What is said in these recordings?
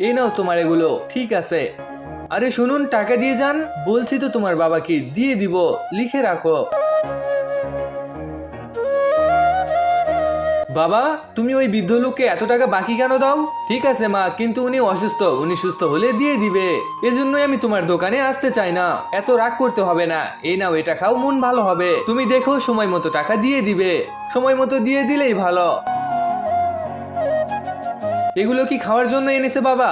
এই নাও তোমার এগুলো, ঠিক আছে। আরে শুনুন, টাকা দিয়ে যান। বলছি তো তোমার বাবাকে, দিয়ে দিব, লিখে রাখো। বাবা, তুমি ওই বৃদ্ধ লোককে এত টাকা বাকি কেন দাও? ঠিক আছে, মা, কিন্তু উনি অসুস্থ, উনি সুস্থ হলে দিয়ে দিবে। এজন্যই আমি তোমার দোকানে আসতে চাই না। এত রাগ করতে হবে না। এই নাও, এটা খাও, মন ভালো হবে। তুমি দেখো, সময় মতো টাকা দিয়ে দিবে। সময় মতো দিয়ে দিলেই ভালো। এগুলো কি খাওয়ার জন্য এনেছে বাবা?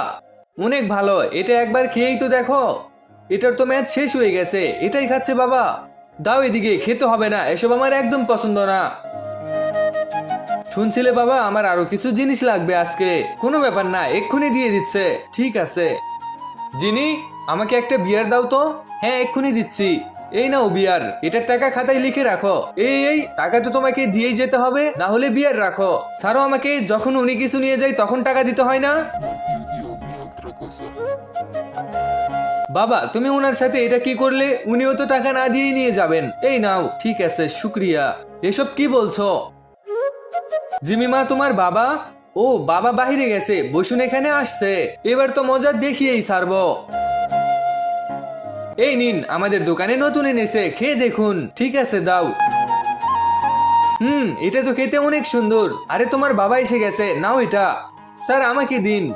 অনেক ভালো, এটা একবার খেয়েই তো দেখো। এটার তো ম্যাচ শেষ হয়ে গেছে, এটাই খাচ্ছে বাবা। দাও এদিকে, খেতে হবে না, এসব আমার একদম পছন্দ না। শুনছিলে বাবা, আমার আরও কিছু জিনিস লাগবে আজকে। কোনো ব্যাপার না, এক্ষুনি দিয়ে দিচ্ছে। ঠিক আছে। জিনি, আমাকে একটা বিয়ার দাও তো। হ্যাঁ এক্ষুনি দিচ্ছি। এই নাও বিয়ার, এটার টাকা খাতায় লিখে রাখো। এই এই, টাকা তো তোমাকে দিয়েই যেতে হবে, না হলে বিয়ার রাখো। ছাড়ো আমাকে, যখন উনি কিছু নিয়ে যায় তখন টাকা দিতে হয় না? বাবা, তুমি ওনার সাথে এটা কি করলে? উনিও তো টাকা না দিয়েই নিয়ে যাবেন। এই নাও, ঠিক আছে, শুক্রিয়া। এসব কি বলছো? জিমিমা, তোমার বাবা? ও, বাবা বাইরে গেছে, বসুন এখানে আসছে। এবার তো মজা দেখিয়েই ছাড়বো। এই নিন, আমাদের দোকানে নতুন এনেছে, খেয়ে দেখুন। ঠিক আছে, দাও। হুম, এটা তো খেতে অনেক সুন্দর। আরে, তোমার বাবা এসে গেছে, নাও এটা। স্যার, আমাকে দিন।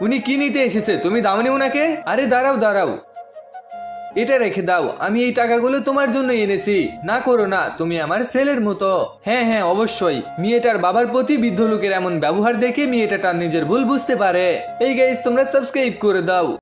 উনি কি নিতে এসেছে? তুমি দাওনি ওনাকে আরে, দাঁড়াও দাঁড়াও। এটা রেখে দাও, আমি এই টাকাগুলো তোমার জন্য এনেছি। না করো না, তুমি আমার ছেলের মতো। হ্যাঁ হ্যাঁ অবশ্যই। মেয়েটার বাবার প্রতি বৃদ্ধ লোকের এমন ব্যবহার দেখে মেয়েটা তার নিজের ভুল বুঝতে পারে। এই গাইজ তোমরা সাবস্ক্রাইব করে দাও।